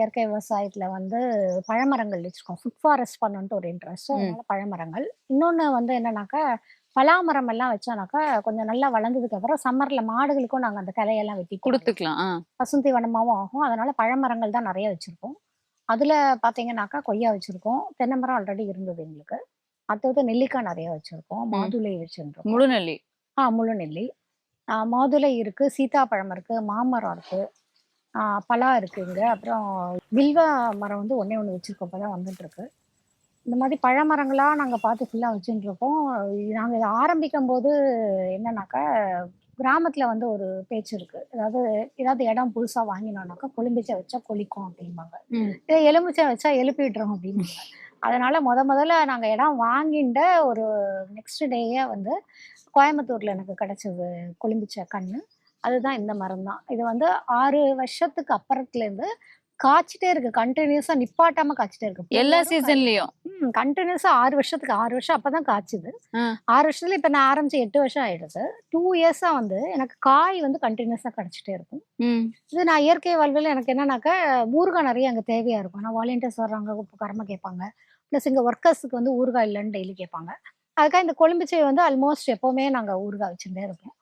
இயற்கை விவசாயத்துல வந்து பழமரங்கள் வச்சிருக்கோம். ஃபுட் ஃபாரஸ்ட் பண்ணணுன்ட்டு ஒரு இன்ட்ரெஸ்ட் அதனால பழமரங்கள். இன்னொன்னு வந்து என்னன்னாக்கா பலாமரம் எல்லாம் வச்சோம்னாக்கா கொஞ்சம் நல்லா வளர்ந்ததுக்கு அப்புறம் சம்மர்ல மாடுகளுக்கும் நாங்க அந்த கிளையெல்லாம் வெட்டி கொடுத்து கொடுத்துக்கலாம். பசுந்தி வனமாவும் ஆகும். அதனால பழமரங்கள் தான் நிறைய வச்சிருக்கோம். அதுல பாத்தீங்கன்னாக்கா கொய்யா வச்சிருக்கோம். தென்னை மரம் ஆல்ரெடி இருந்தது எங்களுக்கு. அடுத்தது நெல்லிக்காய் நிறைய வச்சிருக்கோம். மாதுளை வச்சிருக்கோம். முழு நெல்லி ஆ முழு நெல்லி மாதுளை இருக்கு சீதாப்பழம் இருக்கு மாமரம் இருக்கு. பலா இருக்கு இங்க அப்புறம் வில்வ மரம் வந்து ஒண்ணே ஒன்று வச்சிருக்கோம் இப்பதான் வந்துட்டு இருக்கு இந்த மாதிரி பழமரங்களா நாங்க பார்த்து ஃபுல்லா வச்சுட்டு இருக்கோம் நாங்க இதை ஆரம்பிக்கும் போது என்னன்னாக்கா கிராமத்துல வந்து ஒரு பேச்சு இருக்கு. அதாவது ஏதாவது இடம் புதுசா வாங்கினோம்னாக்கா கொழும்பிச்சை வச்சா கொளிக்கும் அப்படிம்பாங்க. இதே எலுமிச்சை வச்சா எழுப்பிடுறோம் அப்படிம்பாங்க. அதனால முத முதல்ல நாங்க இடம் வாங்கிட்ட ஒரு நெக்ஸ்ட் டேயே வந்து கோயம்புத்தூர்ல எனக்கு கிடைச்சது கொழும்பிச்சை கண்ணு. அதுதான் இந்த மரம் தான் இது வந்து ஆறு வருஷத்துக்கு அப்புறத்துல இருந்து காய்ச்சிட்டே இருக்கு. கண்டினியூஸா நிப்பாட்டாம காய்ச்சிட்டே இருக்கு. எல்லா சீசன்லயும் கண்டினியூஸா ஆறு வருஷத்துக்கு ஆறு வருஷம் அப்பதான் காய்ச்சுது. ஆறு வருஷத்துல இப்ப நான் ஆரம்பிச்சு எட்டு வருஷம் ஆயிடுது. டூ இயர்ஸா வந்து எனக்கு காய் வந்து கண்டினியூஸா கிடைச்சிட்டே இருக்கும். இது நான் இயற்கை வாழ்வில் எனக்கு என்னன்னாக்கா ஊறுகாய் நிறைய அங்கே தேவையா இருக்கும். நான் வாலண்டியர்ஸ் வர்றாங்க உப்புக்காரமா கேட்பாங்க. ப்ளஸ் இங்கே ஒர்க்கர்ஸுக்கு வந்து ஊறுகாய் இல்லைன்னு டெய்லி கேட்பாங்க. அதுக்காக இந்த கொழும்புச்சை வந்து ஆல்மோஸ்ட் எப்போவுமே நாங்கள் ஊறுகாய் வச்சுட்டே இருப்போம்.